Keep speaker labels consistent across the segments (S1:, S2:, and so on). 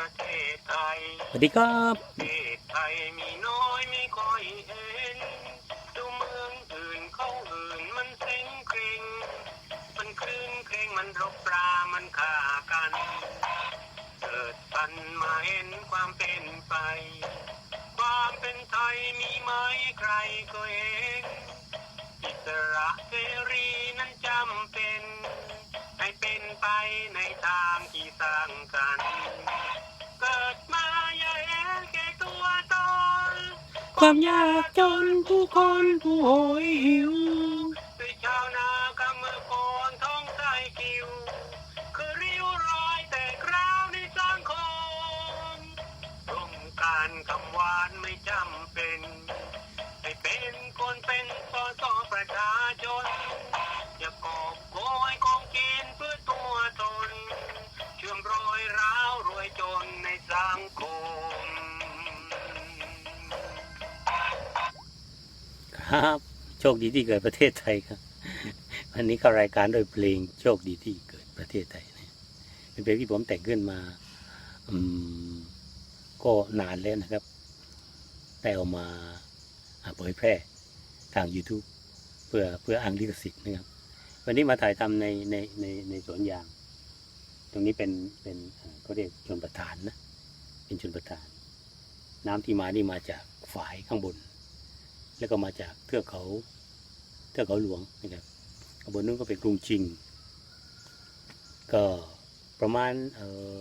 S1: ประเทศไทย
S2: สวัสดีครับ
S1: ประเทศไทยมีน้อยไม่ค่อยเห็นดูเมืองอื่นเขาอื่นมันเซ็งเคร่งมันคลื่นเคร่งมันรบปรามันฆ่ากันเกิดปันมาเห็นความเป็นไป ความเป็นไทยมีไหมใครก็เห็นอิสระเสรีนั้นจำเป็น ควา
S2: มยากจนผู้คนผู้โหยหิว
S1: ด้วยชาวนากำมือโกนท้องใจกิว คือริ้วรอยแต่คราวในสังคมร่วมการคำหวานไม่จำเป็น ครับ โชค
S2: ดีที่เกิดประเทศไทยครับ วันนี้เข้ารายการโดยเพลงโชคดีที่เกิดประเทศไทยนะเป็นเพลงที่ผมแต่งขึ้นมาอืมก็นานแล้วนะครับ แต่เอามาเผยแพร่ทาง YouTube เพื่อเพื่ออ้างลิขสิทธิ์นะครับ วันนี้มาถ่ายทำในในในในสวนยาง ตรงนี้เป็นเป็นเขาเรียกชนประทานนะ เป็นชนประทาน น้ำที่มานี่มาจากฝายข้างบน แล้วก็มาจากเทือกเขาเทือกเขาหลวงนะครับข้างบนนู้นก็เป็นกรุงชิง ก็ประมาณเออ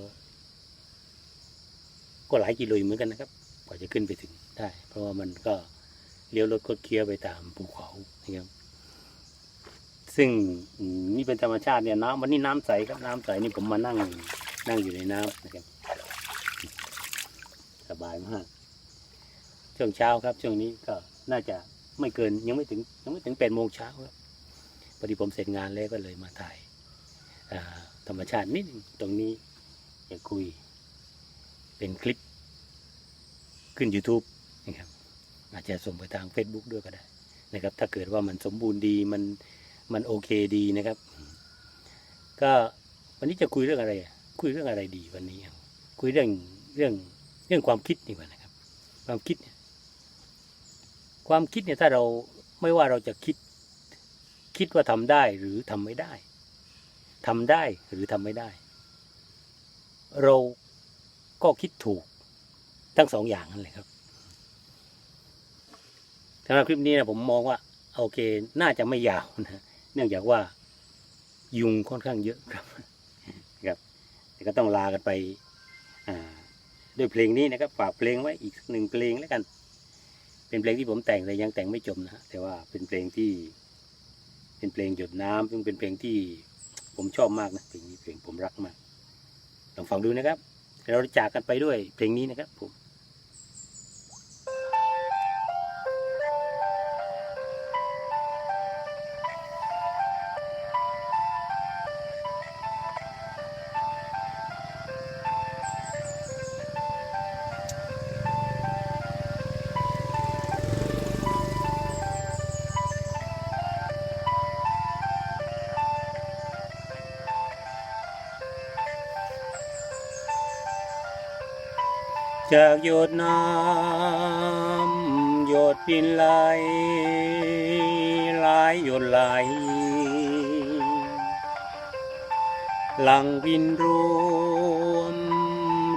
S2: ก็หลายกิโลเหมือนกันนะครับกว่าจะขึ้นไปถึงได้ เพราะว่ามันก็เลี้ยวรถคดเคี้ยวไปตามภูเขานะครับ ซึ่งนี่เป็นธรรมชาติเนี่ยน้ำวันนี้น้ำใสครับน้ำใสนี่ผมมานั่งนั่งอยู่ในน้ำนะครับสบายมากช่วงเช้าครับช่วงนี้ก็ น่าจะไม่เกินยังไม่ถึงยังไม่ถึงแปดโมงเช้าครับพอดีผมเสร็จงานแล้วก็เลยมาถ่ายธรรมชาตินิดนึงตรงนี้อยากคุยเป็นคลิปขึ้น YouTube นะครับอาจจะส่งไปทาง Facebook ด้วยก็ได้นะครับ ถ้าเกิดว่ามันสมบูรณ์ดีมันมันโอเคดีนะครับ ก็วันนี้จะคุยเรื่องอะไร คุยเรื่องอะไรดีวันนี้ คุยเรื่องเรื่องเรื่องความคิดดีกว่านะครับ ความคิดเนี่ย ความคิดเนี่ยถ้าเราไม่ว่าเราจะคิด คิดว่าทำได้หรือทำไม่ได้ทำได้หรือทำไม่ได้ เราก็คิดถูกทั้งสองอย่างนั่นแหละครับสำหรับคลิปนี้นะผมมองว่าโอเค น่าจะไม่ยาวนะเนื่องจากว่ายุงค่อนข้างเยอะครับครับแต่ก็ต้องลากันไปด้วยเพลงนี้นะครับฝากเพลงไว้อีกหนึ่งเพลงแล้วกัน เป็นเพลงที่ผมแต่งแต่ยังแต่งไม่จบนะฮะแต่ว่าเป็นเพลงที่เป็นเพลงหยดน้ำซึ่งเป็นเพลงที่ผมชอบมากนะเพลงนี้เพลงผมรักมากลองฟังดูนะครับเราจะจากกันไปด้วยเพลงนี้นะครับผม จากหยดน้ำหยดพินไหลไหลหยดไหลหลังรินรวม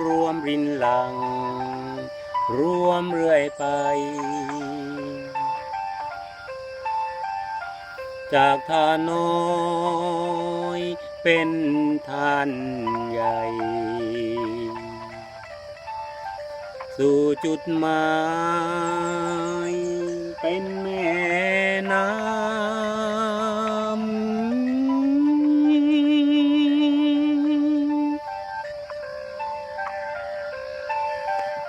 S2: รวมรินหลัง รวมเรื่อยไป จากทานน้อยเป็นทานใหญ่ สู่จุดหมายเป็นแม่